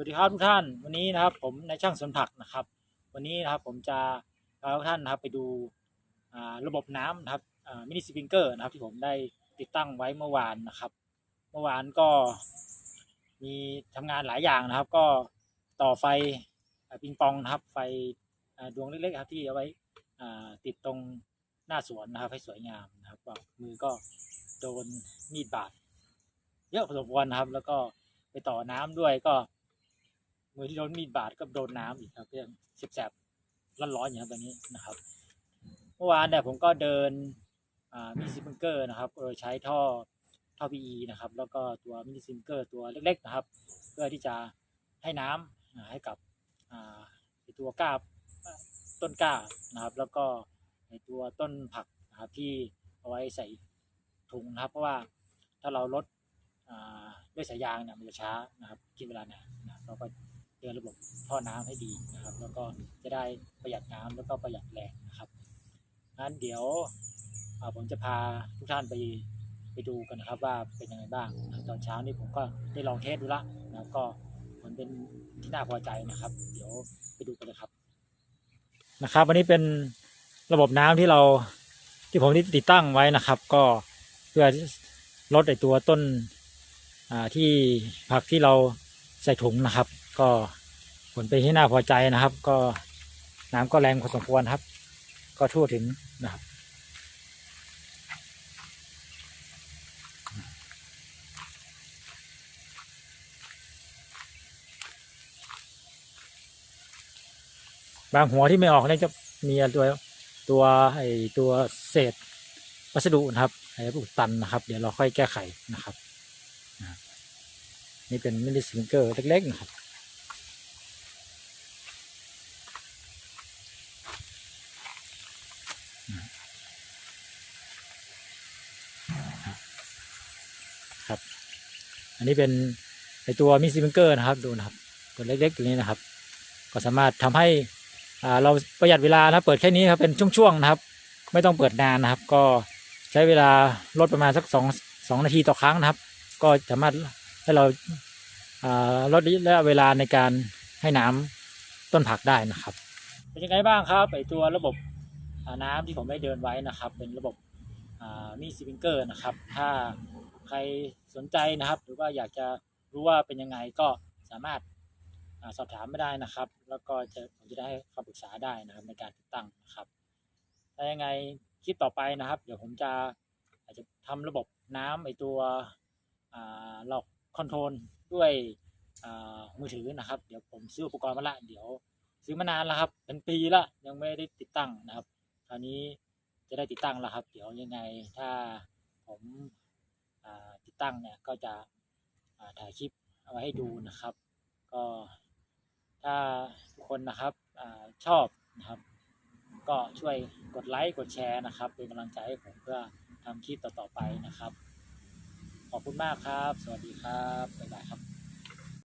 วัสดีครับทุกท่านวันนี้นะครับผมนายช่างสวนผักนะครับ วันนี้นะครับผมจะพาทุกท่านนะครับไปดูระบบน้ำนะครับมินิสปริงเกอร์นะครับที่ผมได้ติดตั้งไว้เมื่อวานนะครับ เมื่อวานก็มีทำงานหลายอย่างนะครับ ก็ต่อไฟปิงปองนะครับ ไฟดวงเล็กๆครับที่เอาไว้ติดตรงหน้าสวนนะครับ ให้สวยงามนะครับมือก็โดนมีดบาดเยอะพอสมควรนะครับ แล้วก็ไปต่อน้ำด้วยก็ มือที่โดนมีดบาดก็โดนน้ำอีกครับก็ยังแสบๆร้อนๆอย่างนี้ตอนนี้นะครับเมื่อวานเนี่ยผมก็เดินมินิซิมเกอร์นะครับโดยใช้ท่อท่อ PE นะครับ แล้วก็ตัวมินิซิมเกอร์ตัวเล็กๆนะครับ เพื่อที่จะให้น้ำอ่าให้กับตัวกล้าต้นกล้านะครับ แล้วก็ในตัวต้นผักนะครับที่เอาไว้ใส่ถุงนะครับ เพราะว่าถ้าเราลดด้วยสายยางเนี่ยมันจะช้านะครับกินเวลานานนะเราก็ เดินระบบท่อน้ำให้ดีนะครับ แล้วก็จะได้ประหยัดน้ำแล้วก็ประหยัดแรงนะครับงั้นเดี๋ยวผมจะพาทุกท่านไปไปดูกันนะครับว่าเป็นยังไงบ้าง ตอนเช้านี้ผมก็ได้ลองเทสดูละนะครับก็มันเป็นที่น่าพอใจนะครับ เดี๋ยวไปดูกันเลยครับ นะครับวันนี้เป็นระบบน้ำที่เราที่ผมติดตั้งไว้นะครับ ก็เพื่อลดไอตัวต้นอ่าที่ผักที่เราใส่ถุงนะครับ ก็ผลเป็นที่น่าพอใจนะครับ ก็น้ำก็แรงพอสมควรครับ ก็ทั่วถึงนะครับ บางหัวที่ไม่ออกเนี่ยจะมีตัวตัวไอตัวเศษวัสดุนะครับไอ้พวกตันนะครับ เดี๋ยวเราค่อยแก้ไขนะครับนี่เป็นมินิสปริงเกอร์เล็กๆนะครับ อันนี้เป็นไอตัวมินิสปริงเกอร์นะครับดูนะครับตัวเล็กๆตัวนี้นะครับ ก็สามารถทำให้อ่าเราประหยัดเวลานะครับเปิดแค่นี้ครับเป็นช่วงๆนะครับ ไม่ต้องเปิดนานนะครับ ก็ใช้เวลาลดประมาณสักสองสองนาทีต่อครั้งนะครับ ก็สามารถให้เราอ่าลดระยะเวลาในการให้น้ำต้นผักได้นะครับเป็นยังไงบ้างครับไอตัวระบบอ่าน้ำที่ผมได้เดินไว้นะครับ เป็นระบบมีสปริงเกอร์นะครับ ถ้า ใครสนใจนะครับ หรือว่าอยากจะรู้ว่าเป็นยังไงก็สามารถสอบถามไม่ได้นะครับ แล้วก็จะผมจะได้คำปรึกษาได้นะครับในการติดตั้งนะครับถ้ายังไงคลิปต่อไปนะครับ เดี๋ยวผมจะอาจจะทำระบบน้ำไอตัวอ่าเราคอนโทรลด้วยมือถือนะครับ เดี๋ยวผมซื้ออุปกรณ์มาละ เดี๋ยวซื้อมานานแล้วครับ เป็นปีละยังไม่ได้ติดตั้งนะครับ คราวนี้จะได้ติดตั้งแล้วครับ เดี๋ยวยังไงถ้าผม ตั้งเนี่ยก็จะถ่ายคลิปเอาไว้ให้ดูนะครับ ก็ถ้าทุกคนนะครับอชอบนะครับ ก็ช่วยกดไลค์กดแชร์นะครับ เป็นกำลังใจให้ผมเพื่อทำคลิปต่อๆไปนะครับ ขอบคุณมากครับ สวัสดีครับบ๊ายบายครับ